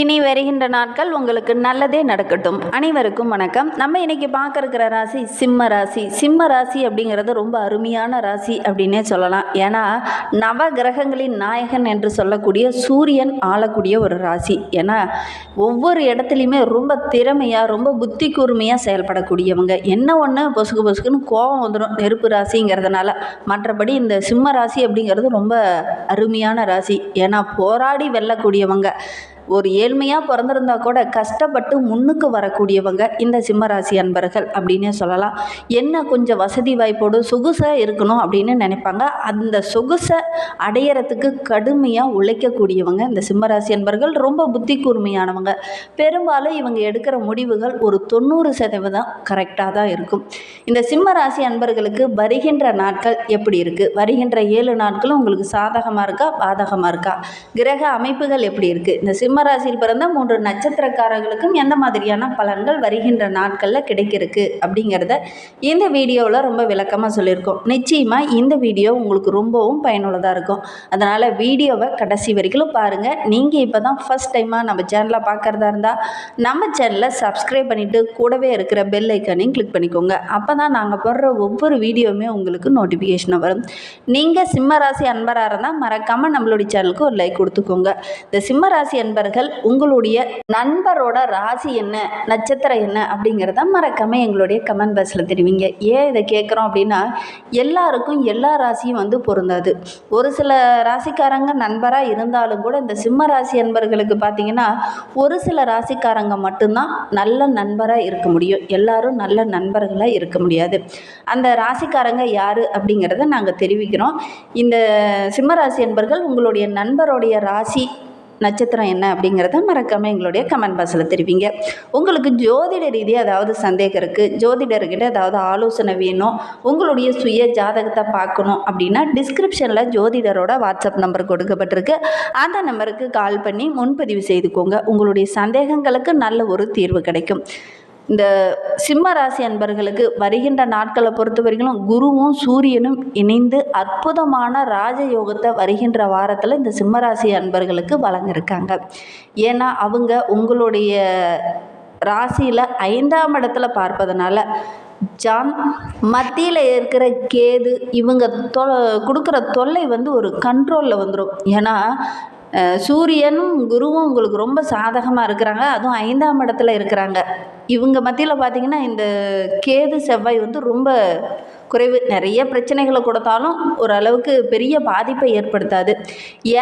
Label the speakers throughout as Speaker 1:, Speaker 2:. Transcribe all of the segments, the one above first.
Speaker 1: இனி வருகின்ற நாட்கள் உங்களுக்கு நல்லதே நடக்கட்டும். அனைவருக்கும் வணக்கம். நம்ம இன்னைக்கு பார்க்க இருக்கிற ராசி சிம்ம ராசி. சிம்ம ராசி அப்படிங்கிறது ரொம்ப அருமையான ராசி அப்படின்னே சொல்லலாம். ஏன்னா நவ கிரகங்களின் நாயகன் என்று சொல்லக்கூடிய சூரியன் ஆளக்கூடிய ஒரு ராசி. ஏன்னா ஒவ்வொரு இடத்துலையுமே ரொம்ப திறமையாக ரொம்ப புத்தி கூர்மையாக செயல்படக்கூடியவங்க. என்ன ஒன்று பொசுக்கு பொசுக்குன்னு கோபம் வந்துடும் நெருப்பு ராசிங்கிறதுனால. மற்றபடி இந்த சிம்ம ராசி அப்படிங்கிறது ரொம்ப அருமையான ராசி. ஏன்னா போராடி வெல்லக்கூடியவங்க. ஒரு ஏழ்மையாக பிறந்திருந்தா கூட கஷ்டப்பட்டு முன்னுக்கு வரக்கூடியவங்க இந்த சிம்மராசி அன்பர்கள் அப்படின்னே சொல்லலாம். என்ன கொஞ்சம் வசதி வாய்ப்போடு சொகுசாக இருக்கணும் அப்படின்னு நினைப்பாங்க. அந்த சொகுசை அடையிறதுக்கு கடுமையாக உழைக்கக்கூடியவங்க இந்த சிம்மராசி அன்பர்கள். ரொம்ப புத்தி கூர்மையானவங்க பெரும்பாலும் இவங்க எடுக்கிற முடிவுகள் ஒரு தொண்ணூறு சதவீதம் கரெக்டாக தான் இருக்கும். இந்த சிம்மராசி அன்பர்களுக்கு வருகின்ற நாட்கள் எப்படி இருக்குது வருகின்ற ஏழு நாட்களும் உங்களுக்கு சாதகமாக இருக்கா? பாதகமாக இருக்கா? கிரக அமைப்புகள் எப்படி இருக்குது இந்த சிம்ம கும்பராசியில் பிறந்த மூன்று நட்சத்திரக்காரர்களுக்கும் எந்த மாதிரியான பலன்கள் வருகின்ற நாட்களில் கிடைக்கிறதுக்கு அப்படிங்கிறத இந்த வீடியோவில் ரொம்ப விளக்கமாக சொல்லியிருக்கோம். நிச்சயமாக இந்த வீடியோ உங்களுக்கு ரொம்பவும் பயனுள்ளதாக இருக்கும். அதனால் வீடியோவை கடைசி வரைக்கும் பாருங்கள் நீங்கள் இப்போ தான் ஃபஸ்ட் டைமாக நம்ம சேனலை பார்க்குறதா இருந்தால் நம்ம சேனலை சப்ஸ்கிரைப் பண்ணிவிட்டு கூடவே இருக்கிற பெல் ஐக்கானையும் கிளிக் பண்ணிக்கோங்க. அப்போ தான் நாங்கள் போடுற ஒவ்வொரு வீடியோவுமே உங்களுக்கு நோட்டிஃபிகேஷனாக வரும். நீங்கள் சிம்மராசி அன்பராக இருந்தால் மறக்காமல் நம்மளுடைய சேனலுக்கு ஒரு லைக் கொடுத்துக்கோங்க. இந்த சிம்ம ராசி நண்பர்கள் உங்களுடைய நண்பரோட ராசி என்ன நட்சத்திரம் என்ன அப்படிங்கிறத மறக்காமல் எங்களுடைய கமெண்ட் பாக்ஸில் தெரிவிங்க. ஏன் இதை கேட்குறோம் அப்படின்னா எல்லாருக்கும் எல்லா ராசியும் வந்து பொருந்தாது. ஒரு சில ராசிக்காரங்க நண்பராக இருந்தாலும் கூட இந்த சிம்ம ராசி நண்பர்களுக்கு பார்த்தீங்கன்னா ஒரு சில ராசிக்காரங்க மட்டும்தான் நல்ல நண்பராக இருக்க முடியும். எல்லாரும் நல்ல நண்பர்களாக இருக்க முடியாது. அந்த ராசிக்காரங்க யார் அப்படிங்கிறத நாங்கள் தெரிவிக்கிறோம். இந்த சிம்ம ராசி உங்களுடைய நண்பருடைய ராசி நட்சத்திரம் என்ன அப்படிங்கிறத மறக்காமல் எங்களுடைய கமெண்ட் பாக்ஸில் தெரிவிங்க. உங்களுக்கு ஜோதிட ரீதியாக ஏதாவது சந்தேகம் இருக்குது ஜோதிடர்கிட்ட ஏதாவது ஆலோசனை வேணும் உங்களுடைய சுய ஜாதகத்தை பார்க்கணும் அப்படின்னா டிஸ்கிரிப்ஷனில் ஜோதிடரோட வாட்ஸ்அப் நம்பர் கொடுக்கப்பட்டிருக்கு. அந்த நம்பருக்கு கால் பண்ணி முன்பதிவு செய்துக்கோங்க. உங்களுடைய சந்தேகங்களுக்கு நல்ல ஒரு தீர்வு கிடைக்கும். இந்த சிம்ம ராசி அன்பர்களுக்கு வருகின்ற நாட்களை பொறுத்த வரைக்கும் குருவும் சூரியனும் இணைந்து அற்புதமான ராஜயோகத்தை வருகின்ற வாரத்தில் இந்த சிம்மராசி அன்பர்களுக்கு வழங்கியிருக்காங்க. ஏன்னா அவங்க உங்களுடைய ராசியில் ஐந்தாம் இடத்துல பார்ப்பதனால ஜான் மத்தியில் இருக்கிற கேது இவங்க தொ கொடுக்குற தொல்லை வந்து ஒரு கண்ட்ரோலில் வந்துடும் ஏன்னா சூரியனும் குருவும் உங்களுக்கு ரொம்ப சாதகமாக இருக்கிறாங்க. அதுவும் ஐந்தாம் இடத்துல இருக்கிறாங்க. இவங்க மத்தியில் பார்த்தீங்கன்னா இந்த கேது செவ்வாய் வந்து ரொம்ப குறைவு. நிறைய பிரச்சனைகளை கொடுத்தாலும் ஓரளவுக்கு பெரிய பாதிப்பை ஏற்படுத்தாது.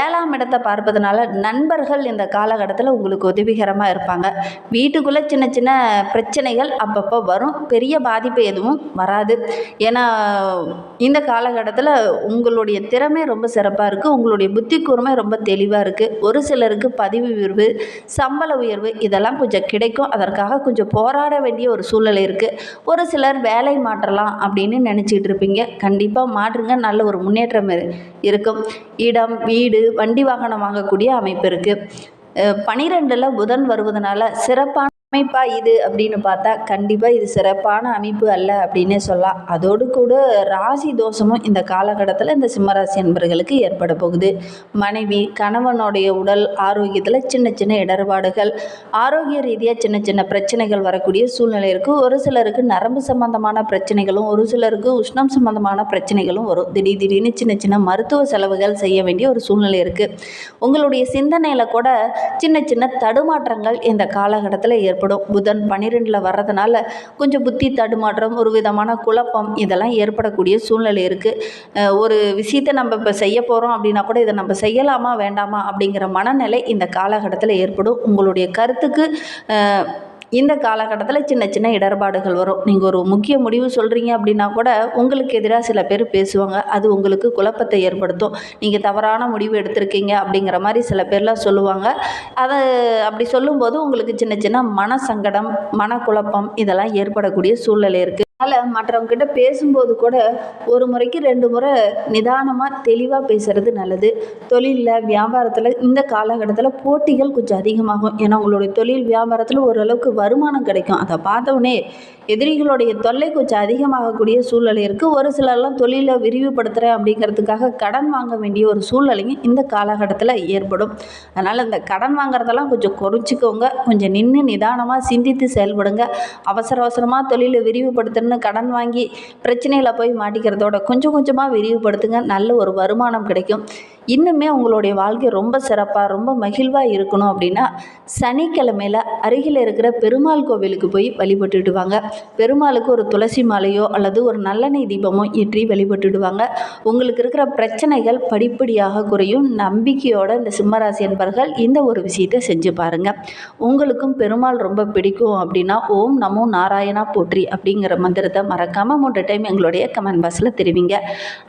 Speaker 1: ஏழாம் இடத்தை பார்ப்பதனால நண்பர்கள் இந்த காலகட்டத்தில் உங்களுக்கு உதவிகரமாக இருப்பாங்க. வீட்டுக்குள்ளே சின்ன சின்ன பிரச்சனைகள் அப்பப்போ வரும். பெரிய பாதிப்பு எதுவும் வராது. ஏன்னா இந்த காலகட்டத்தில் உங்களுடைய திறமை ரொம்ப சிறப்பாக இருக்குது உங்களுடைய புத்தி கூர்மை ரொம்ப தெளிவாக இருக்குது ஒரு சிலருக்கு பதிவு உயர்வு சம்பள உயர்வு இதெல்லாம் கொஞ்சம் கிடைக்கும். அதற்காக கொஞ்சம் போராட வேண்டிய ஒரு சூழ்நிலை இருக்குது ஒரு சிலர் வேலை மாற்றலாம் அப்படின்னு நினச்சிட்டு இருப்பீங்க. கண்டிப்பாக மாற்றுங்க. நல்ல ஒரு முன்னேற்றம் இருக்கும். இடம் வீடு வண்டி வாகனம் வாங்கக்கூடிய அமைப்பு இருக்குது பனிரெண்டில் புதன் வருவதனால சிறப்பான அமைப்பா இது அப்படின்னு பார்த்தா கண்டிப்பாக இது சிறப்பான அமைப்பு அல்ல அப்படின்னே சொல்லலாம். அதோடு கூட ராசி தோஷமும் இந்த காலகட்டத்தில் இந்த சிம்மராசி என்பர்களுக்கு ஏற்பட போகுது. மனைவி கணவனுடைய உடல் ஆரோக்கியத்தில் சின்ன சின்ன இடர்பாடுகள் ஆரோக்கிய ரீதியாக சின்ன சின்ன பிரச்சனைகள் வரக்கூடிய சூழ்நிலை இருக்குது ஒரு சிலருக்கு நரம்பு சம்பந்தமான பிரச்சனைகளும் ஒரு சிலருக்கு உஷ்ணம் சம்பந்தமான பிரச்சனைகளும் வரும். திடீர் திடீர்னு சின்ன சின்ன மருத்துவ செலவுகள் செய்ய வேண்டிய ஒரு சூழ்நிலை இருக்குது உங்களுடைய சிந்தனையில் கூட சின்ன சின்ன தடுமாற்றங்கள் இந்த காலகட்டத்தில் ஏற்படும் ஏற்படும். புதன் பன்னிரெண்டில் வர்றதுனால கொஞ்சம் புத்தி தடுமாற்றம் ஒரு விதமான குழப்பம் இதெல்லாம் ஏற்படக்கூடிய சூழ்நிலை இருக்குது ஒரு விஷயத்தை நம்ம இப்போ செய்ய போகிறோம் அப்படின்னா கூட இதை நம்ம செய்யலாமா வேண்டாமா அப்படிங்கிற மனநிலை இந்த காலகட்டத்தில் ஏற்படும். உங்களுடைய கருத்துக்கு இந்த காலகட்டத்தில் சின்ன சின்ன இடர்பாடுகள் வரும். நீங்கள் ஒரு முக்கிய முடிவு சொல்கிறீங்க அப்படின்னா கூட உங்களுக்கு எதிராக சில பேர் பேசுவாங்க. அது உங்களுக்கு குழப்பத்தை ஏற்படுத்தும். நீங்கள் தவறான முடிவு எடுத்திருக்கீங்க அப்படிங்கிற மாதிரி சில பேர்லாம் சொல்லுவாங்க. அதை அப்படி சொல்லும்போது உங்களுக்கு சின்ன சின்ன மன சங்கடம் மனக்குழப்பம் இதெல்லாம் ஏற்படக்கூடிய சூழ்நிலை இருக்குது அதனால் மற்றவங்கக்கிட்ட பேசும்போது கூட ஒரு முறைக்கு ரெண்டு முறை நிதானமாக தெளிவாக பேசுகிறது நல்லது. தொழிலில் வியாபாரத்தில் இந்த காலகட்டத்தில் போட்டிகள் கொஞ்சம் அதிகமாகும். ஏன்னா உங்களுடைய தொழில் வியாபாரத்தில் ஓரளவுக்கு வருமானம் கிடைக்கும். அதை பார்த்தோன்னே எதிரிகளுடைய தொல்லை கொஞ்சம் அதிகமாகக்கூடிய சூழ்நிலை இருக்குது ஒரு சிலர்லாம் தொழிலை விரிவுபடுத்துகிறேன் அப்படிங்கிறதுக்காக கடன் வாங்க வேண்டிய ஒரு சூழ்நிலையும் இந்த காலகட்டத்தில் ஏற்படும். அதனால் இந்த கடன் வாங்குறதெல்லாம் கொஞ்சம் குறைச்சிக்கோங்க. கொஞ்சம் நின்று நிதானமாக சிந்தித்து செயல்படுங்க. அவசர அவசரமாக தொழிலை நின்று கடன் வாங்கி பிரச்சனையில் போய் மாட்டிக்கிறதோட கொஞ்சம் கொஞ்சமாக விரிவுபடுத்துங்க. நல்ல ஒரு வருமானம் கிடைக்கும். இன்னுமே உங்களுடைய வாழ்க்கை ரொம்ப சிறப்பாக ரொம்ப மகிழ்வாக இருக்கணும் அப்படின்னா சனிக்கிழமையில் அருகில் இருக்கிற பெருமாள் கோவிலுக்கு போய் வழிபட்டுடுவாங்க. பெருமாளுக்கு ஒரு துளசி மாலையோ அல்லது ஒரு நல்லெண்ணெய் தீபமோ ஏற்றி வழிபட்டுடுவாங்க. உங்களுக்கு இருக்கிற பிரச்சனைகள் படிப்படியாக குறையும். நம்பிக்கையோட இந்த சிம்மராசி என்பர்கள் இந்த ஒரு விஷயத்தை செஞ்சு பாருங்கள் உங்களுக்கும் பெருமாள் ரொம்ப பிடிக்கும் அப்படின்னா ஓம் நமோ நாராயணா போற்றி அப்படிங்கிற மந்திரத்தை மறக்காமல் மூன்று டைம் எங்களுடைய கமெண்ட் பாக்ஸில் தெரிவிங்க.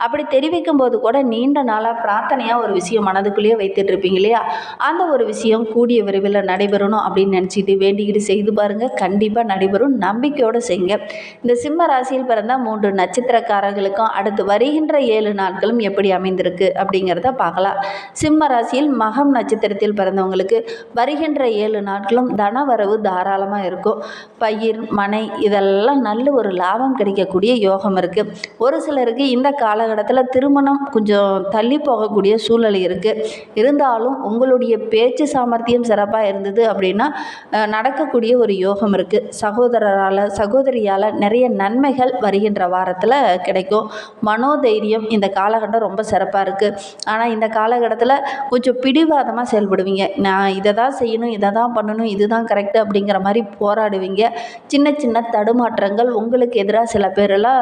Speaker 1: அப்படி தெரிவிக்கும் போது கூட நீண்ட நாளாக பிரார்த்தனையாக ஒரு விஷயம் மனதுக்குள்ளேயே வைத்துட்டு இருப்பீங்க இல்லையா? அந்த ஒரு விஷயம் கூடிய விரைவில் நடைபெறணும் அப்படின்னு நினச்சிட்டு வேண்டிக்கிட்டு செய்து பாருங்கள் கண்டிப்பாக நடைபெறும். நம்பிக்கையோடு செய்யுங்க. இந்த சிம்ம ராசியில் பிறந்த மூன்று நட்சத்திரக்காரர்களுக்கும் அடுத்து வருகின்ற ஏழு நாட்களும் எப்படி அமைந்திருக்கு அப்படிங்கிறத பார்க்கலாம். சிம்ம ராசியில் மகம் நட்சத்திரத்தில் பிறந்தவங்களுக்கு வருகின்ற ஏழு நாட்களும் தனவரவு தாராளமாக இருக்கும். பயிர் மனை இதெல்லாம் நல்ல ஒரு லாபம் கிடைக்கக்கூடிய யோகம் இருக்குது ஒரு சிலருக்கு இந்த காலகட்டத்தில் திருமணம் கொஞ்சம் தள்ளி போகக்கூடிய சூழ்நிலை இருக்குது இருந்தாலும் உங்களுடைய பேச்சு சாமர்த்தியம் சிறப்பாக இருந்தது அப்படின்னா நடக்கக்கூடிய ஒரு யோகம் இருக்குது சகோதரரால் சகோதரியால் நிறைய நன்மைகள் வருகின்ற வாரத்தில் கிடைக்கும். மனோதைரியம் இந்த காலகட்டம் ரொம்ப சிறப்பாக இருக்குது ஆனால் இந்த காலகட்டத்தில் கொஞ்சம் பிடிவாதமாக செயல்படுவீங்க. நான் இதை தான் செய்யணும் இதை தான் பண்ணணும் இதுதான் கரெக்டு அப்படிங்கிற மாதிரி போராடுவீங்க. சின்ன சின்ன தடுமாற்றங்கள் உங்களுக்கு எதிராக சில பேரெல்லாம்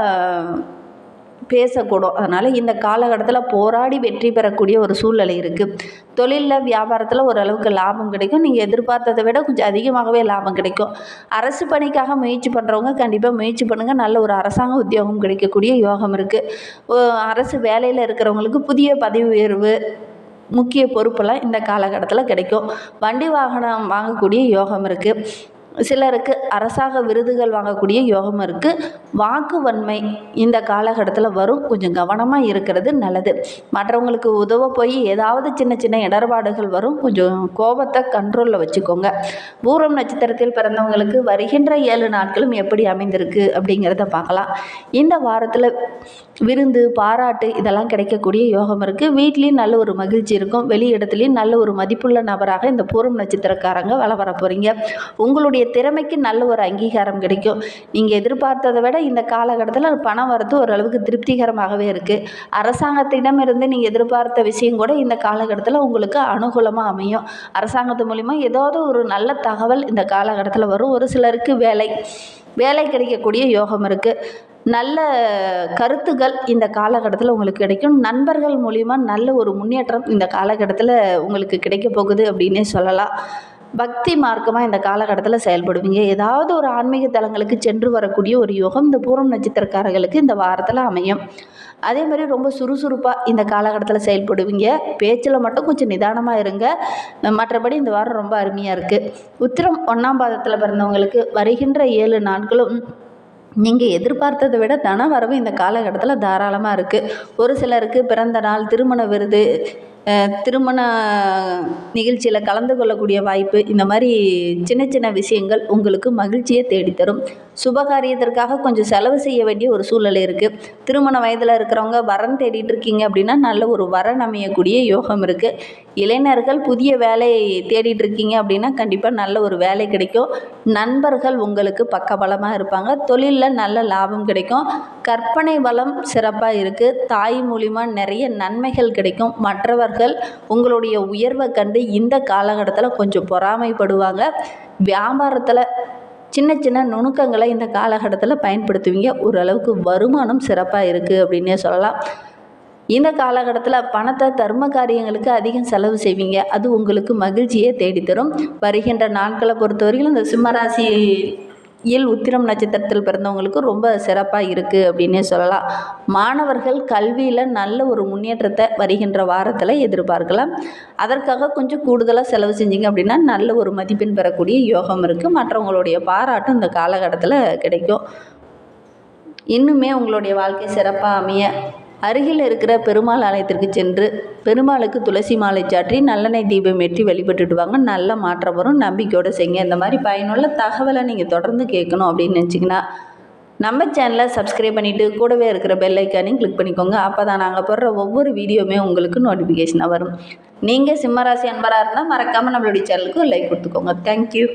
Speaker 1: பேசக்கூடும். அதனால் இந்த காலகட்டத்தில் போராடி வெற்றி பெறக்கூடிய ஒரு சூழ்நிலை இருக்குது தொழிலில் வியாபாரத்தில் ஓரளவுக்கு லாபம் கிடைக்கும். நீங்கள் எதிர்பார்த்ததை விட கொஞ்சம் அதிகமாகவே லாபம் கிடைக்கும். அரசு பணிக்காக முயற்சி பண்ணுறவங்க கண்டிப்பாக முயற்சி பண்ணுங்கள் நல்ல ஒரு அரசாங்க உத்தியோகம் கிடைக்கக்கூடிய யோகம் இருக்குது அரசு வேலையில் இருக்கிறவங்களுக்கு புதிய பதவி உயர்வு முக்கிய பொறுப்பெல்லாம் இந்த காலகட்டத்தில் கிடைக்கும். வண்டி வாகனம் வாங்கக்கூடிய யோகம் இருக்குது சிலருக்கு அரசாங்க விருதுகள் வாங்கக்கூடிய யோகம் இருக்குது வாக்கு வன்மை இந்த காலகட்டத்தில் வரும். கொஞ்சம் கவனமாக இருக்கிறது நல்லது. மற்றவங்களுக்கு உதவ போய் ஏதாவது சின்ன சின்ன இடர்பாடுகள் வரும். கொஞ்சம் கோபத்தை கண்ட்ரோலில் வச்சுக்கோங்க. பூரம் நட்சத்திரத்தில் பிறந்தவங்களுக்கு வருகின்ற ஏழு நாட்களும் எப்படி அமைந்திருக்கு அப்படிங்கிறத பார்க்கலாம். இந்த வாரத்தில் விருந்து பாராட்டு இதெல்லாம் கிடைக்கக்கூடிய யோகம் இருக்குது வீட்லேயும் நல்ல ஒரு மகிழ்ச்சி இருக்கும். வெளி இடத்துலையும் நல்ல ஒரு மதிப்புள்ள நபராக இந்த பூரம் நட்சத்திரக்காரங்க வள வர போகிறீங்க உங்களுடைய திறமைக்கு நல்ல ஒரு அங்கீகாரம் கிடைக்கும். நீங்கள் எதிர்பார்த்ததை விட இந்த காலகட்டத்தில் பணம் வரது ஓரளவுக்கு திருப்திகரமாகவே இருக்குது அரசாங்கத்திடமிருந்து நீங்கள் எதிர்பார்த்த விஷயம் கூட இந்த காலகட்டத்தில் உங்களுக்கு அனுகூலமாக அமையும். அரசாங்கத்து மூலிமா ஏதாவது ஒரு நல்ல தகவல் இந்த காலகட்டத்தில் வரும். ஒரு சிலருக்கு வேலை வேலை கிடைக்கக்கூடிய யோகம் இருக்குது நல்ல கருத்துகள் இந்த காலகட்டத்தில் உங்களுக்கு கிடைக்கும். நண்பர்கள் மூலிமா நல்ல ஒரு முன்னேற்றம் இந்த காலகட்டத்தில் உங்களுக்கு கிடைக்க போகுது அப்படின்னே சொல்லலாம். பக்தி மார்க்கமாக இந்த காலகட்டத்தில் செயல்படுவீங்க. ஏதாவது ஒரு ஆன்மீக தலங்களுக்கு சென்று வரக்கூடிய ஒரு யோகம் இந்த பூரம் நட்சத்திரக்காரர்களுக்கு இந்த வாரத்தில் அமையும். அதே மாதிரி ரொம்ப சுறுசுறுப்பாக இந்த காலகட்டத்தில் செயல்படுவீங்க. பேச்சில் மட்டும் கொஞ்சம் நிதானமாக இருங்க. மற்றபடி இந்த வாரம் ரொம்ப அருமையாக இருக்குது உத்திரம் ஒன்றாம் பாதத்தில் பிறந்தவங்களுக்கு வருகின்ற ஏழு நாட்களும் நீங்கள் எதிர்பார்த்ததை விட தன வரவு இந்த காலகட்டத்தில் தாராளமாக இருக்குது ஒரு சிலருக்கு பிறந்த நாள் திருமண விருது திருமண நிகழ்ச்சியில் கலந்து கொள்ளக்கூடிய வாய்ப்பு இந்த மாதிரி சின்ன சின்ன விஷயங்கள் உங்களுக்கு மகிழ்ச்சியை தேடித்தரும். சுபகாரியத்திற்காக கொஞ்சம் செலவு செய்ய வேண்டிய ஒரு சூழ்நிலை இருக்குது திருமண வயதில் இருக்கிறவங்க வரன் தேடிட்டு இருக்கீங்க அப்படின்னா நல்ல ஒரு வரன் அமையக்கூடிய யோகம் இருக்குது இளைஞர்கள் புதிய வேலை தேடிட்டு இருக்கீங்க அப்படின்னா கண்டிப்பாக நல்ல ஒரு வேலை கிடைக்கும். நண்பர்கள் உங்களுக்கு பக்கபலமாக இருப்பாங்க. தொழிலில் நல்ல லாபம் கிடைக்கும். கற்பனை வளம் சிறப்பாக இருக்குது தாய் மூலிமா நிறைய நன்மைகள் கிடைக்கும். மற்றவர்கள் உங்களுடைய உயர்வை கண்டு இந்த காலகட்டத்தில் கொஞ்சம் பொறாமைப்படுவாங்க. வியாபாரத்தில் சின்ன சின்ன நுணுக்கங்களை இந்த காலகட்டத்தில் பயன்படுத்துவீங்க. ஓரளவுக்கு வருமானம் சிறப்பாக இருக்குது அப்படின்னே சொல்லலாம். இந்த காலகட்டத்தில் பணத்தை தர்ம காரியங்களுக்கு அதிகம் செலவு செய்வீங்க. அது உங்களுக்கு மகிழ்ச்சியை தேடித்தரும். வருகின்ற நாட்களை பொறுத்தவரையிலும் இந்த சிம்மராசி இல் உத்திரம் நட்சத்திரத்தில் பிறந்தவங்களுக்கு ரொம்ப சிறப்பாக இருக்குது அப்படின்னே சொல்லலாம். மாணவர்கள் கல்வியில் நல்ல ஒரு முன்னேற்றத்தை வருகின்ற வாரத்தில் எதிர்பார்க்கலாம். அதற்காக கொஞ்சம் கூடுதலாக செலவு செஞ்சீங்க அப்படின்னா நல்ல ஒரு மதிப்பெண் பெறக்கூடிய யோகம் இருக்குது மற்றவங்களுடைய பாராட்டும் இந்த காலகட்டத்தில் கிடைக்கும். இன்னுமே உங்களுடைய வாழ்க்கை சிறப்பாக அமைய அருகில் இருக்கிற பெருமாள் ஆலயத்திற்கு சென்று பெருமாளுக்கு துளசி மாலை சாற்றி நல்லெண்ணெய் தீபம் ஏற்றி வழிபட்டுட்டு வாங்க. நல்ல மாற்றம் வரும். நம்பிக்கையோடு செய்யுங்க இந்த மாதிரி பயனுள்ள தகவலை நீங்கள் தொடர்ந்து கேட்கணும் அப்படின்னு நினச்சிங்கன்னா நம்ம சேனலை சப்ஸ்கிரைப் பண்ணிவிட்டு கூடவே இருக்கிற பெல் ஐக்கானையும் கிளிக் பண்ணிக்கோங்க. அப்போ தான் நாங்கள் போடுற ஒவ்வொரு வீடியோவுமே உங்களுக்கு நோட்டிஃபிகேஷனாக வரும். நீங்கள் சிம்மராசி அன்பராக இருந்தால் மறக்காமல் நம்மளுடைய சேனலுக்கு லைக் கொடுத்துக்கோங்க. தேங்க்யூ